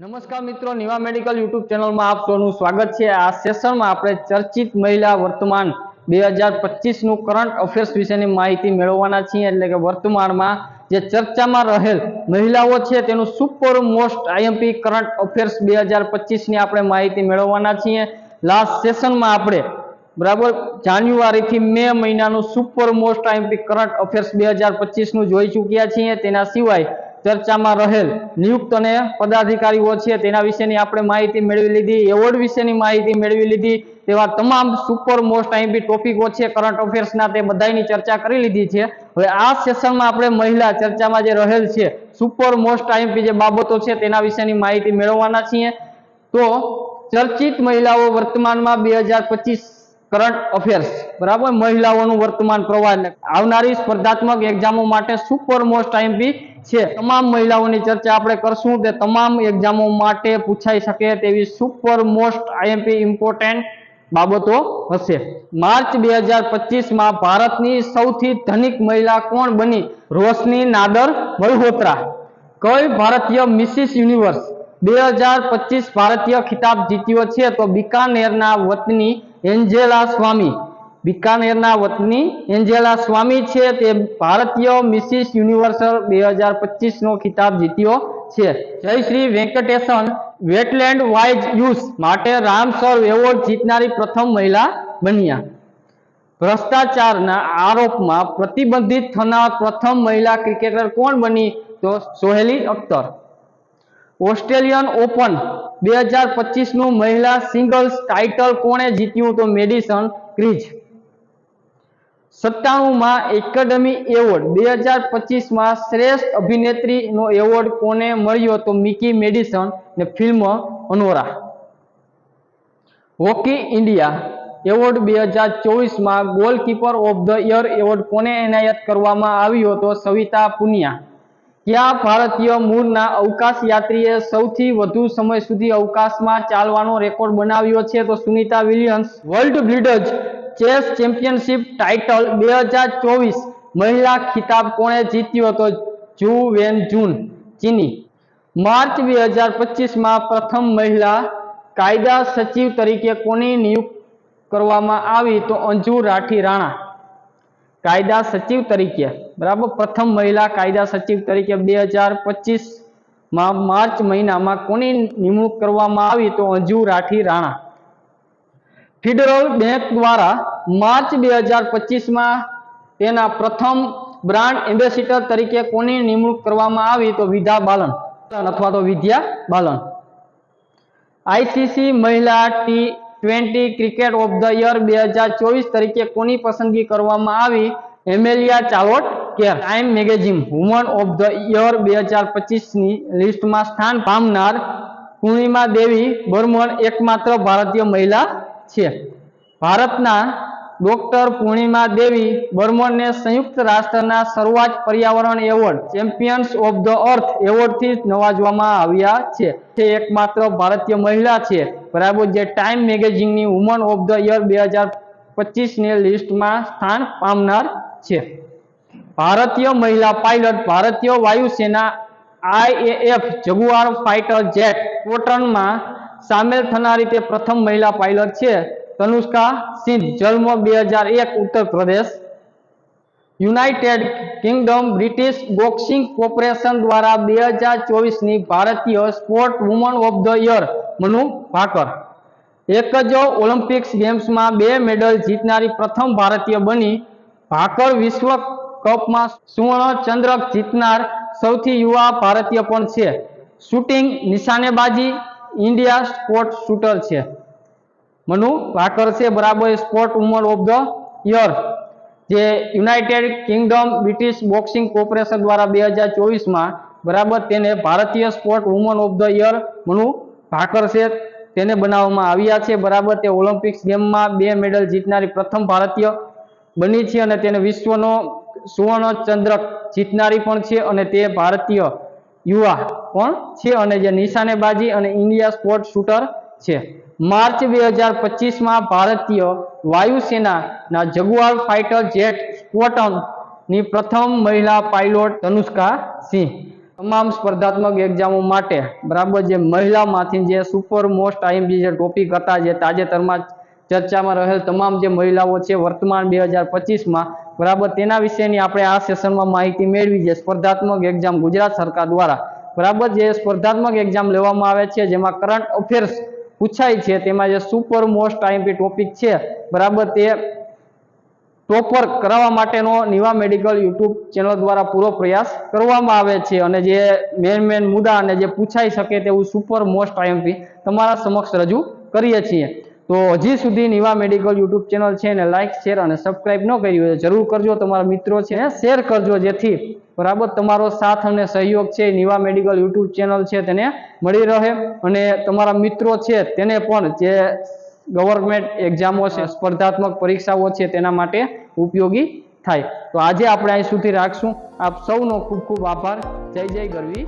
નમસ્કાર મિત્રો, Niva medical YouTube ચેનલમાં આપ સૌનું સ્વાગત છે. આ સેશનમાં આપણે ચર્ચિત મહિલા વર્તમાન બે હજાર પચીસનું કરંટ અફેર્સ વિશેની માહિતી મેળવવાના છીએ. એટલે કે વર્તમાનમાં જે ચર્ચામાં રહેલ મહિલાઓ છે, તેનું super most IMP current affairs બે હજાર પચીસની આપણે માહિતી મેળવવાના છીએ. લાસ્ટ સેશનમાં આપણે બરાબર જાન્યુઆરીથી મે મહિનાનું super most IMP current affairs બે હજાર પચીસનું જોઈ ચૂક્યા છીએ. તેના સિવાય ચર્ચામાં રહેલ નિયુક્ત અને પદાધિકારીઓ છે, તેના વિશેની આપણે માહિતી મેળવી લીધી, એવોર્ડ વિશેની માહિતી મેળવી લીધી, તેવા તમામ સુપર મોસ્ટ આઈએમપી ટોપિકો છે કરંટ અફેર્સના તે બધાની ચર્ચા કરી લીધી છે. હવે આ સેશનમાં આપણે મહિલા ચર્ચામાં જે રહેલ છે સુપર મોસ્ટ આઈએમપી જે બાબતો છે, તેના વિશેની માહિતી મેળવવાના છીએ. તો ચર્ચિત મહિલાઓ વર્તમાનમાં બે હજાર પચીસ કરંટ અફેર્સ બરાબર? મહિલાઓનું વર્તમાન પ્રવાહ આવનારી સ્પર્ધાત્મક એક્ઝામો માટે સુપર મોસ્ટ આઈએમપી છે. તમામ મહિલાઓની ચર્ચા આપણે કરશું તે તમામ એક્ઝામો માટે પૂછાઈ શકે તેવી સુપર મોસ્ટ આઈએમપી ઇમ્પોર્ટન્ટ બાબતો હશે. માર્ચ બે હજાર પચીસમાં ભારતની સૌથી ધનિક મહિલા કોણ બની? રોશની નાદર મલ્હોત્રા. કઈ ભારતીય મિસિસ યુનિવર્સ? બે હજાર પચીસ ભારતીય ખિતાબ જીત્યો છે તો બિકાનેરના વતની એન્જેલા સ્વામી. બિકાનેરના વતની એન્જેલા સ્વામી છે. તે ભારતીય મિસિસ યુનિવર્સલ બે હજાર પચીસનો ખિતાબ જીત્યો છે. Jayashree Venkatesan wetland wise use માટે રામસર એવોર્ડ જીતનારી પ્રથમ મહિલા બન્યા. ભ્રષ્ટાચારના આરોપમાં પ્રતિબંધિત થનાર પ્રથમ મહિલા ક્રિકેટર કોણ બની? તો સોહેલી અખ્તર. ઓસ્ટ્રેલિયન ઓપન બે હજાર પચીસનું મહિલા સિંગલ્સ ટાઇટલ કોણે જીત્યું તો મેડિસન ક્રીજ સત્તાણુંમાં એકેડમી એવોર્ડ, બે હજાર પચીસમાં શ્રેષ્ઠ અભિનેત્રીનો એવોર્ડ કોને મળ્યો તો મિકી મેડિસન ને film Anora. Hockey India award બે હજાર ચોવીસમાં goalkeeper of the year award કોને એનાયત કરવામાં આવ્યો તો સવિતા પુનિયા. કયા ભારતીય મૂળના અવકાશ યાત્રીએ સૌથી વધુ સમય સુધી અવકાશમાં ચાલવાનો રેકોર્ડ બનાવ્યો છે. તો Sunita Williams, world blitz chess championship title બે હજાર ચોવીસ મહિલા ખિતાબ કોણે જીત્યો હતો? જુ વેન જૂન, ચીની. માર્ચ બે હજાર પચીસમાં પ્રથમ મહિલા કાયદા સચિવ તરીકે કોની નિયુક્ત કરવામાં આવી? તો અંજુ રાઠી રાણા. કાયદા સચિવ તરીકે, બરાબર? પ્રથમ મહિલા કાયદા સચિવ તરીકે બે હજાર પચીસમાં માર્ચ મહિનામાં કોની નિમણૂક કરવામાં આવી? તો અંજુ રાઠી રાણા. ફેડરલ બેંક દ્વારા માર્ચ બે હજાર પચીસમાં તેના પ્રથમ બ્રાન્ડ એમ્બેસિડર તરીકે કોની નિમણૂક કરવામાં આવી? તો વિધા બાલન અથવા તો વિદ્યા બાલન. આઈસીસી મહિલા T twenty cricket of the year બે હજાર ચોવીસ તરીકે કોની પસંદગી કરવામાં આવી? Amelia Charlotte Kerr Time magazine? Woman of the year બે હજાર પચીસની લિસ્ટમાં સ્થાન પામનાર પૂર્ણિમા દેવી બર્મન એકમાત્ર ભારતીય મહિલા છે. ભારતના ડોક્ટર પૂર્ણિમા દેવી બર્મનને સંયુક્ત રાષ્ટ્રના સર્વોચ્ચ પર્યાવરણ award, champions of the earth એવોર્ડથી નવાજવામાં આવ્યા છે. તે એકમાત્ર ભારતીય મહિલા છે. બરાબર જે ટાઈમ મેગેઝિનની વુમન ઓફ ધ યર બે હજાર પચીસની લિસ્ટમાં સ્થાન પામનાર છે. ભારતીય મહિલા પાયલટ, ભારતીય વાયુસેના આઈએએફ જગુઆર ફાઇટર જેટ પોટનમાં સામેલ થનારી તે પ્રથમ મહિલા પાયલટ છે. તનુષ્કા સિંહ જન્મ બે હજાર એક, Uttar Pradesh. United Kingdom British boxing corporation દ્વારા બે હજાર ચોવીસની ભારતીય sport woman of the year Manu Bhaker. એક જ ઓલિમ્પિક્સ ગેમ્સમાં બે મેડલ જીતનારી પ્રથમ ભારતીય બની. ભાકર વિશ્વ કપમાં સુવર્ણ ચંદ્રક જીતનાર સૌથી યુવા ભારતીય પણ છે. શૂટિંગ નિશાનેબાજી, ઇન્ડિયા સ્પોર્ટ શૂટર છે. મનુ ભાકર બરાબર sport woman of the year જે United Kingdom British boxing corporation દ્વારા બે હજાર ચોવીસમાં બરાબર તેને ભારતીય sport woman of the year Manu Bhaker તેને બનાવવામાં આવ્યા છે. બરાબર તે ઓલિમ્પિક્સ ગેમમાં બે મેડલ જીતનારી પ્રથમ ભારતીય બની છે અને તેને વિશ્વનો સુવર્ણ ચંદ્રક જીતનારી પણ છે અને તે ભારતીય યુવા પણ છે અને જે નિશાનેબાજી અને ઇન્ડિયા સ્પોર્ટ શૂટર છે. માર્ચ બે હજાર પચીસમાં ભારતીય વાયુસેનાના જગુઆર ફાઇટર જેટ સ્કોટનની પ્રથમ મહિલા પાયલોટ અનુષ્કા સિંહ. તમામ સ્પર્ધાત્મક એક્ઝામો માટે બરાબર જે મહિલામાંથી જે સુપર મોસ્ટ આઈએમપી જે ટોપિક હતા જે તાજેતરમાં ચર્ચામાં રહેલ તમામ જે મહિલાઓ છે વર્તમાન બે હજાર પચીસમાં બરાબર તેના વિશેની આપણે આ સેશનમાં માહિતી મેળવી છે સ્પર્ધાત્મક એક્ઝામ ગુજરાત સરકાર દ્વારા બરાબર જે સ્પર્ધાત્મક એક્ઝામ લેવામાં આવે છે જેમાં કરંટ અફેર્સ પૂછાય છે, તેમાં જે સુપર મોસ્ટ આઈએમપી ટોપિક છે, બરાબર, તે ટોપર કરાવવા માટેનો નિવા મેડિકલ યુટ્યુબ ચેનલ દ્વારા પૂરો પ્રયાસ કરવામાં આવે છે અને જે મેન મેન મુદ્દા અને જે પૂછાઈ શકે તેવું સુપર મોસ્ટ આઈએમપી તમારા સમક્ષ રજૂ કરીએ છીએ. તો હજી સુધી નિવા મેડિકલ યુટ્યુબ ચેનલ છે એને લાઇક શેર અને સબસ્ક્રાઈબ ન કર્યું હોય જરૂર કરજો, તમારા મિત્રો છે શેર કરજો જેથી બરાબર? તમારો સાથ અને સહયોગ છે નિવા મેડિકલ યુટ્યુબ ચેનલ છે તેને મળી રહે. અને તમારા મિત્રો છે તેને પણ જે ગવર્મેન્ટ એક્ઝામો છે સ્પર્ધાત્મક પરીક્ષાઓ છે તેના માટે ઉપયોગી થાય. તો આજે આપણે અહીં સુધી રાખશું. આપ સૌનો ખૂબ ખૂબ આભાર. જય જય ગરવી.